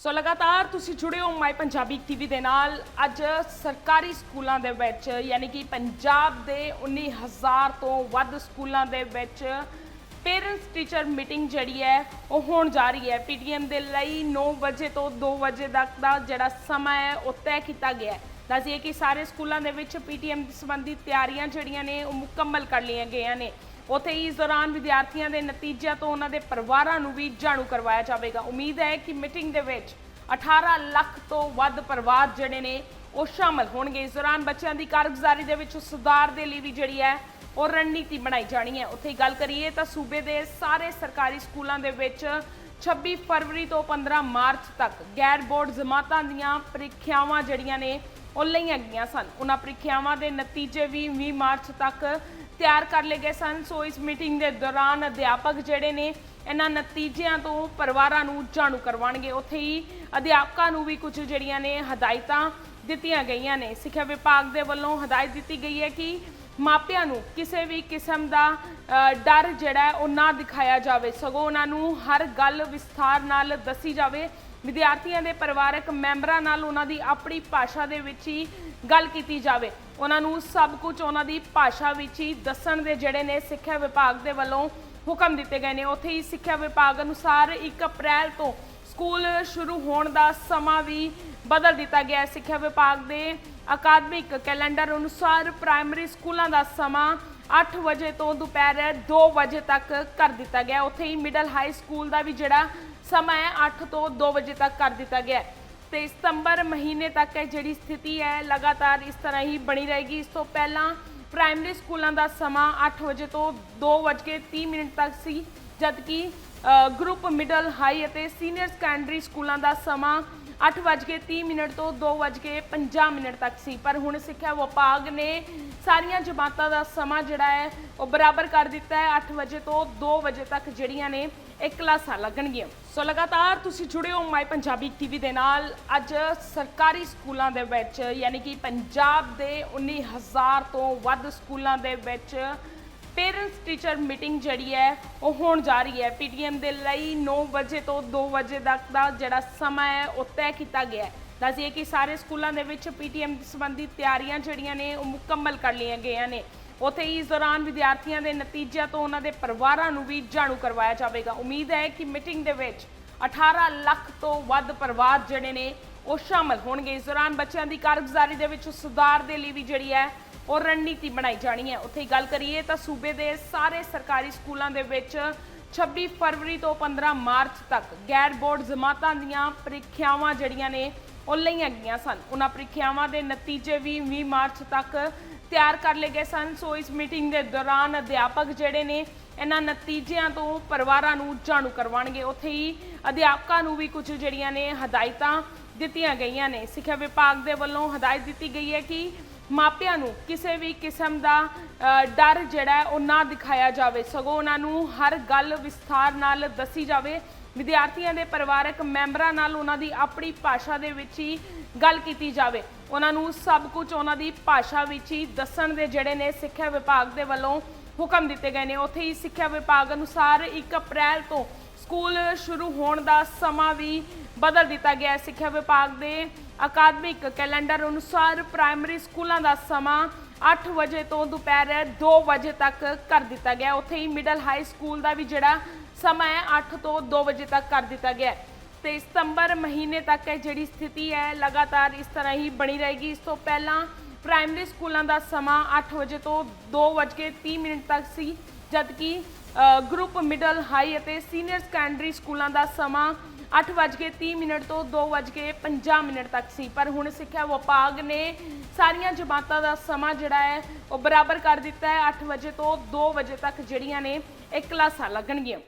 ਸੋ ਲਗਾਤਾਰ ਤੁਸੀਂ ਜੁੜੇ ਹੋ ਮਾਈ ਪੰਜਾਬੀ ਟੀਵੀ ਦੇ ਨਾਲ। ਅੱਜ ਸਰਕਾਰੀ ਸਕੂਲਾਂ ਦੇ ਵਿੱਚ, ਯਾਨੀ ਕਿ ਪੰਜਾਬ ਦੇ 19000 ਤੋਂ ਵੱਧ ਸਕੂਲਾਂ ਦੇ ਵਿੱਚ ਪੇਰੈਂਟਸ ਟੀਚਰ ਮੀਟਿੰਗ ਜਿਹੜੀ ਹੈ, ਉਹ ਹੋਣ ਜਾ ਰਹੀ ਹੈ। ਪੀਟੀਐਮ ਦੇ ਲਈ 9 ਵਜੇ ਤੋਂ 2 ਵਜੇ ਤੱਕ ਦਾ ਜਿਹੜਾ ਸਮਾਂ ਹੈ, ਉਹ ਤੈਅ ਕੀਤਾ ਗਿਆ ਹੈ। ਦੱਸੀਏ ਕਿ ਸਾਰੇ ਸਕੂਲਾਂ ਦੇ ਵਿੱਚ ਪੀਟੀਐਮ ਸੰਬੰਧੀ ਤਿਆਰੀਆਂ ਜਿਹੜੀਆਂ ਨੇ, ਉਹ ਮੁਕੰਮਲ ਕਰ ਲਈਆਂ ਗਈਆਂ ਨੇ। ਉੱਥੇ ਹੀ ਇਸ ਦੌਰਾਨ ਵਿਦਿਆਰਥੀਆਂ ਦੇ ਨਤੀਜਿਆਂ ਤੋਂ ਉਹਨਾਂ ਦੇ ਪਰਿਵਾਰਾਂ ਨੂੰ ਵੀ ਜਾਣੂ ਕਰਵਾਇਆ ਜਾਵੇਗਾ। ਉਮੀਦ ਹੈ ਕਿ ਮੀਟਿੰਗ ਦੇ ਵਿੱਚ 18 ਲੱਖ ਤੋਂ ਵੱਧ ਪਰਿਵਾਰ ਜਿਹੜੇ ਨੇ, ਉਹ ਸ਼ਾਮਲ ਹੋਣਗੇ। ਇਸ ਦੌਰਾਨ ਬੱਚਿਆਂ ਦੀ ਕਾਰਗੁਜ਼ਾਰੀ ਦੇ ਵਿੱਚ ਸੁਧਾਰ ਦੇ ਲਈ ਵੀ ਜਿਹੜੀ ਹੈ, ਉਹ ਰਣਨੀਤੀ ਬਣਾਈ ਜਾਣੀ ਹੈ। ਉੱਥੇ ਹੀ ਗੱਲ ਕਰੀਏ ਤਾਂ ਸੂਬੇ ਦੇ ਸਾਰੇ ਸਰਕਾਰੀ ਸਕੂਲਾਂ ਦੇ ਵਿੱਚ 26 ਫਰਵਰੀ ਤੋਂ 15 ਮਾਰਚ ਤੱਕ ਗੈਰ ਬੋਰਡ ਜਮਾਤਾਂ ਦੀਆਂ ਪ੍ਰੀਖਿਆਵਾਂ ਜਿਹੜੀਆਂ ਨੇ ਉਹ ਲਈਆਂ ਗਈਆਂ ਸਨ। ਉਹਨਾਂ ਪ੍ਰੀਖਿਆਵਾਂ ਦੇ ਨਤੀਜੇ ਵੀ 20 ਮਾਰਚ ਤੱਕ ਤਿਆਰ ਕਰ ਲਏ ਗਏ ਸਨ। ਸੋ ਇਸ ਮੀਟਿੰਗ ਦੇ ਦੌਰਾਨ ਅਧਿਆਪਕ ਜਿਹੜੇ ਨੇ, ਇਹਨਾਂ ਨਤੀਜਿਆਂ ਤੋਂ ਪਰਿਵਾਰਾਂ ਨੂੰ ਜਾਣੂ ਕਰਵਾਉਣਗੇ। ਉੱਥੇ ਹੀ ਅਧਿਆਪਕਾਂ ਨੂੰ ਵੀ ਕੁਝ ਜਿਹੜੀਆਂ ਨੇ ਹਦਾਇਤਾਂ ਦਿੱਤੀਆਂ ਗਈਆਂ ਨੇ। ਸਿੱਖਿਆ ਵਿਭਾਗ ਦੇ ਵੱਲੋਂ ਹਦਾਇਤ ਦਿੱਤੀ ਗਈ ਹੈ ਕਿ ਮਾਪਿਆਂ ਨੂੰ ਕਿਸੇ ਵੀ ਕਿਸਮ ਦਾ ਡਰ ਜਿਹੜਾ ਉਹ ਨਾ ਦਿਖਾਇਆ ਜਾਵੇ। ਸਗੋਂ ਉਹਨਾਂ ਨੂੰ ਹਰ ਗੱਲ ਵਿਸਥਾਰ ਨਾਲ ਦੱਸੀ ਜਾਵੇ। ਵਿਦਿਆਰਥੀਆਂ ਦੇ ਪਰਿਵਾਰਕ ਮੈਂਬਰਾਂ ਨਾਲ ਉਹਨਾਂ ਦੀ ਆਪਣੀ ਭਾਸ਼ਾ ਦੇ ਵਿੱਚ ਹੀ ਗੱਲ ਕੀਤੀ ਜਾਵੇ। ਉਹਨਾਂ ਨੂੰ ਸਭ ਕੁਝ ਉਹਨਾਂ ਦੀ ਭਾਸ਼ਾ ਵਿੱਚ ਹੀ ਦੱਸਣ ਦੇ ਜਿਹੜੇ ਨੇ ਸਿੱਖਿਆ ਵਿਭਾਗ ਦੇ ਵੱਲੋਂ ਹੁਕਮ ਦਿੱਤੇ ਗਏ ਨੇ। ਉੱਥੇ ਹੀ ਸਿੱਖਿਆ ਵਿਭਾਗ ਅਨੁਸਾਰ 1 ਅਪ੍ਰੈਲ ਤੋਂ ਸਕੂਲ ਸ਼ੁਰੂ ਹੋਣ ਦਾ ਸਮਾਂ ਵੀ ਬਦਲ ਦਿੱਤਾ ਗਿਆ। ਹੈ ਸਿੱਖਿਆ ਵਿਭਾਗ ਦੇ ਅਕਾਦਮਿਕ ਕੈਲੰਡਰ ਅਨੁਸਾਰ ਪ੍ਰਾਇਮਰੀ ਸਕੂਲਾਂ ਦਾ ਸਮਾਂ 8 ਵਜੇ ਤੋਂ ਦੁਪਹਿਰ 2 ਵਜੇ ਤੱਕ ਕਰ ਦਿੱਤਾ ਗਿਆ ਉੱਥੇ ਹੀ ਮਿਡਲ ਹਾਈ ਸਕੂਲ ਦਾ ਵੀ ਜਿਹੜਾ ਸਮਾਂ ਹੈ 8 ਤੋਂ 2 ਵਜੇ ਤੱਕ ਕਰ ਦਿੱਤਾ ਗਿਆ ਹੈ। ਤੇ ਸਤੰਬਰ ਮਹੀਨੇ ਤੱਕ ਇਹ ਜਿਹੜੀ ਸਥਿਤੀ ਹੈ, ਲਗਾਤਾਰ ਇਸ ਤਰ੍ਹਾਂ ਹੀ ਬਣੀ ਰਹੇਗੀ ਇਸ ਤੋਂ ਪਹਿਲਾਂ ਪ੍ਰਾਇਮਰੀ ਸਕੂਲਾਂ ਦਾ ਸਮਾਂ 8 ਵਜੇ ਤੋਂ 2:30 ਮਿੰਟ ਤੱਕ ਸੀ, ਜਦਕਿ ਗਰੁੱਪ ਮਿਡਲ ਹਾਈ ਅਤੇ ਸੀਨੀਅਰ ਸੈਕੰਡਰੀ ਸਕੂਲਾਂ ਦਾ ਸਮਾਂ 8:30 ਮਿੰਟ ਤੋਂ 2:50 ਮਿੰਟ ਤੱਕ ਸੀ। ਪਰ ਹੁਣ ਸਿੱਖਿਆ ਵਿਭਾਗ ਨੇ ਸਾਰੀਆਂ ਜਮਾਤਾਂ ਦਾ ਸਮਾਂ ਜਿਹੜਾ ਹੈ, ਉਹ ਬਰਾਬਰ ਕਰ ਦਿੱਤਾ ਹੈ। 8 ਵਜੇ ਤੋਂ 2 ਵਜੇ ਤੱਕ ਜਿਹੜੀਆਂ ਨੇ, ਇਹ ਕਲਾਸਾਂ ਲੱਗਣਗੀਆਂ। ਸੋ ਲਗਾਤਾਰ ਤੁਸੀਂ ਜੁੜੇ ਹੋ ਮਾਈ ਪੰਜਾਬੀ ਟੀਵੀ ਦੇ ਨਾਲ। ਅੱਜ ਸਰਕਾਰੀ ਸਕੂਲਾਂ ਦੇ ਵਿੱਚ, ਯਾਨੀ ਕਿ ਪੰਜਾਬ ਦੇ 19000 ਤੋਂ ਵੱਧ ਸਕੂਲਾਂ ਦੇ ਵਿੱਚ ਪੇਰੈਂਟਸ ਟੀਚਰ ਮੀਟਿੰਗ ਜਿਹੜੀ ਹੈ, ਉਹ ਹੋਣ ਜਾ ਰਹੀ ਹੈ। ਪੀਟੀਐਮ ਦੇ ਲਈ 9 ਵਜੇ ਤੋਂ 2 ਵਜੇ ਤੱਕ ਦਾ ਜਿਹੜਾ ਸਮਾਂ ਹੈ, ਉਹ ਤੈਅ ਕੀਤਾ ਗਿਆ ਹੈ। ਦੱਸੀਏ ਕਿ ਸਾਰੇ ਸਕੂਲਾਂ ਦੇ ਵਿੱਚ ਪੀਟੀਐਮ ਸੰਬੰਧੀ ਤਿਆਰੀਆਂ ਜਿਹੜੀਆਂ ਨੇ, ਉਹ ਮੁਕੰਮਲ ਕਰ ਲਈਆਂ ਗਈਆਂ ਨੇ। ਉੱਥੇ ਹੀ ਇਸ ਦੌਰਾਨ ਵਿਦਿਆਰਥੀਆਂ ਦੇ ਨਤੀਜਿਆਂ ਤੋਂ ਉਹਨਾਂ ਦੇ ਪਰਿਵਾਰਾਂ ਨੂੰ ਵੀ ਜਾਣੂ ਕਰਵਾਇਆ ਜਾਵੇਗਾ। ਉਮੀਦ ਹੈ ਕਿ ਮੀਟਿੰਗ ਦੇ ਵਿੱਚ 18 ਲੱਖ ਤੋਂ ਵੱਧ ਪਰਿਵਾਰ ਜਿਹੜੇ ਨੇ ਉਹ ਸ਼ਾਮਲ ਹੋਣਗੇ। ਇਸ ਦੌਰਾਨ ਬੱਚਿਆਂ ਦੀ ਕਾਰਗੁਜ਼ਾਰੀ ਦੇ ਵਿੱਚ ਸੁਧਾਰ ਦੇ ਲਈ ਵੀ ਜਿਹੜੀ ਹੈ ਉਹ ਰਣਨੀਤੀ ਬਣਾਈ ਜਾਣੀ ਹੈ। ਉੱਥੇ ਗੱਲ ਕਰੀਏ ਤਾਂ ਸੂਬੇ ਦੇ ਸਾਰੇ ਸਰਕਾਰੀ ਸਕੂਲਾਂ ਦੇ ਵਿੱਚ 26 ਫਰਵਰੀ ਤੋਂ 15 ਮਾਰਚ ਤੱਕ ਗੈਰ ਬੋਰਡ ਜਮਾਤਾਂ ਦੀਆਂ ਪ੍ਰੀਖਿਆਵਾਂ ਜਿਹੜੀਆਂ ਨੇ ਉਹ ਲਈਆਂ ਗਈਆਂ ਸਨ। ਉਹਨਾਂ ਪ੍ਰੀਖਿਆਵਾਂ ਦੇ ਨਤੀਜੇ ਵੀ 20 ਮਾਰਚ ਤੱਕ ਤਿਆਰ ਕਰ ਲਏ ਗਏ ਸਨ। ਸੋ ਇਸ ਮੀਟਿੰਗ ਦੇ ਦੌਰਾਨ ਅਧਿਆਪਕ ਜਿਹੜੇ ਨੇ, ਇਹਨਾਂ ਨਤੀਜਿਆਂ ਤੋਂ ਪਰਿਵਾਰਾਂ ਨੂੰ ਜਾਣੂ ਕਰਵਾਉਣਗੇ। ਉੱਥੇ ਹੀ ਅਧਿਆਪਕਾਂ ਨੂੰ ਵੀ ਕੁਝ ਜਿਹੜੀਆਂ ਨੇ ਹਦਾਇਤਾਂ ਦਿੱਤੀਆਂ ਗਈਆਂ ਨੇ। ਸਿੱਖਿਆ ਵਿਭਾਗ ਦੇ ਵੱਲੋਂ ਹਦਾਇਤ ਦਿੱਤੀ ਗਈ ਹੈ ਕਿ ਮਾਪਿਆਂ ਨੂੰ ਕਿਸੇ ਵੀ ਕਿਸਮ ਦਾ ਡਰ ਜਿਹੜਾ ਉਹ ਨਾ ਦਿਖਾਇਆ ਜਾਵੇ। ਸਗੋਂ ਉਹਨਾਂ ਨੂੰ ਹਰ ਗੱਲ ਵਿਸਥਾਰ ਨਾਲ ਦੱਸੀ ਜਾਵੇ। ਵਿਦਿਆਰਥੀਆਂ ਦੇ ਪਰਿਵਾਰਕ ਮੈਂਬਰਾਂ ਨਾਲ ਉਹਨਾਂ ਦੀ ਆਪਣੀ ਭਾਸ਼ਾ ਦੇ ਵਿੱਚ ਹੀ ਗੱਲ ਕੀਤੀ ਜਾਵੇ। ਉਹਨਾਂ ਨੂੰ ਸਭ ਕੁਝ ਉਹਨਾਂ ਦੀ ਭਾਸ਼ਾ ਵਿੱਚ ਹੀ ਦੱਸਣ ਦੇ ਜਿਹੜੇ ਨੇ ਸਿੱਖਿਆ ਵਿਭਾਗ ਦੇ ਵੱਲੋਂ ਹੁਕਮ ਦਿੱਤੇ ਗਏ ਨੇ। ਉੱਥੇ ਹੀ ਸਿੱਖਿਆ ਵਿਭਾਗ ਅਨੁਸਾਰ 1 ਅਪ੍ਰੈਲ ਤੋਂ ਸਕੂਲ ਸ਼ੁਰੂ ਹੋਣ ਦਾ ਸਮਾਂ ਵੀ ਬਦਲ ਦਿੱਤਾ ਗਿਆ ਹੈ। ਸਿੱਖਿਆ ਵਿਭਾਗ ਦੇ ਅਕਾਦਮਿਕ ਕੈਲੰਡਰ ਅਨੁਸਾਰ ਪ੍ਰਾਇਮਰੀ ਸਕੂਲਾਂ ਦਾ ਸਮਾਂ 8 ਵਜੇ ਤੋਂ ਦੁਪਹਿਰ 2 ਵਜੇ ਤੱਕ ਕਰ ਦਿੱਤਾ ਗਿਆ ਉੱਥੇ ਹੀ ਮਿਡਲ ਹਾਈ ਸਕੂਲ ਦਾ ਵੀ ਜਿਹੜਾ ਸਮਾਂ ਹੈ 8 ਤੋਂ 2 ਵਜੇ ਤੱਕ ਕਰ ਦਿੱਤਾ ਗਿਆ ਹੈ। ਤੇ ਸਤੰਬਰ ਮਹੀਨੇ ਤੱਕ ਇਹ ਜਿਹੜੀ ਸਥਿਤੀ ਹੈ, ਲਗਾਤਾਰ ਇਸ ਤਰ੍ਹਾਂ ਹੀ ਬਣੀ ਰਹੇਗੀ। ਇਸ ਤੋਂ ਪਹਿਲਾਂ ਪ੍ਰਾਇਮਰੀ ਸਕੂਲਾਂ ਦਾ ਸਮਾਂ 8 ਵਜੇ ਤੋਂ 2:30 ਮਿੰਟ ਤੱਕ ਸੀ, ਜਦਕਿ ਗਰੁੱਪ ਮਿਡਲ ਹਾਈ ਅਤੇ ਸੀਨੀਅਰ ਸੈਕੰਡਰੀ ਸਕੂਲਾਂ ਦਾ ਸਮਾਂ 8:30 ਮਿੰਟ ਤੋਂ 2:50 ਮਿੰਟ ਤੱਕ ਸੀ। ਪਰ ਹੁਣ ਸਿੱਖਿਆ ਵਿਭਾਗ ਨੇ ਸਾਰੀਆਂ ਜਮਾਤਾਂ ਦਾ ਸਮਾਂ ਜਿਹੜਾ ਹੈ, ਉਹ ਬਰਾਬਰ ਕਰ ਦਿੱਤਾ ਹੈ। 8 ਵਜੇ ਤੋਂ 2 ਵਜੇ ਤੱਕ ਜਿਹੜੀਆਂ ਨੇ, ਇਹ ਕਲਾਸਾਂ ਲੱਗਣਗੀਆਂ।